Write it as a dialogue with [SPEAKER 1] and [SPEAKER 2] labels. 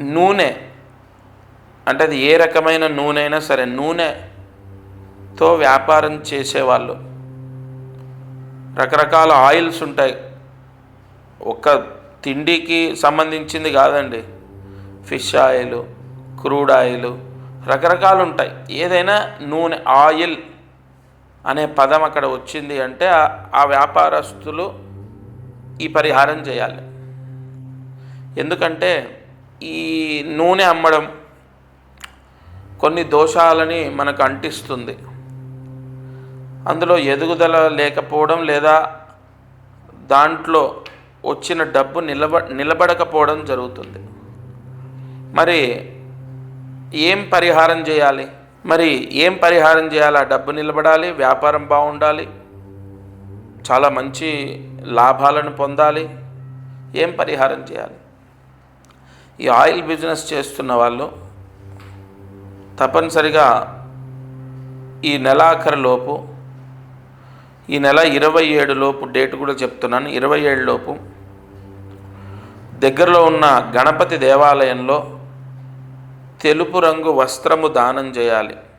[SPEAKER 1] నూనె. అంటే అది ఏ రకమైన నూనె అయినా సరే నూనెతో వ్యాపారం చేసేవాళ్ళు. రకరకాల ఆయిల్స్ ఉంటాయి. ఒక్క తిండికి సంబంధించింది కాదండి. ఫిష్ ఆయిల్ క్రూడ్ ఆయిల్ రకరకాలు ఉంటాయి. ఏదైనా నూనె ఆయిల్ అనే పదం అక్కడ వచ్చింది అంటే ఆ- ఆ వ్యాపారస్తులు ఈ పరిహారం చేయాలి. ఎందుకంటే ఈ నూనె అమ్మడం కొన్ని దోషాలని మనకు అంటిస్తుంది. అందులో ఎదుగుదల లేకపోవడం లేదా దాంట్లో వచ్చిన డబ్బు నిలబ నిలబడకపోవడం జరుగుతుంది. మరి ఏం పరిహారం చేయాలి? మరి ఏం పరిహారం చేయాలి? ఆ డబ్బు నిలబడాలి వ్యాపారం బాగుండాలి చాలా మంచి లాభాలను పొందాలి ఏం పరిహారం చేయాలి? ఈ ఆయిల్ బిజినెస్ చేస్తున్న వాళ్ళు తప్పనిసరిగా ఈ నెలాఖరులోపు ఈ నెల ఇరవై ఏడులోపు డేట్ కూడా చెప్తున్నాను. ఇరవై ఏడు లోపు దగ్గరలో ఉన్న గణపతి దేవాలయంలో తెలుపు రంగు వస్త్రము దానం చేయాలి.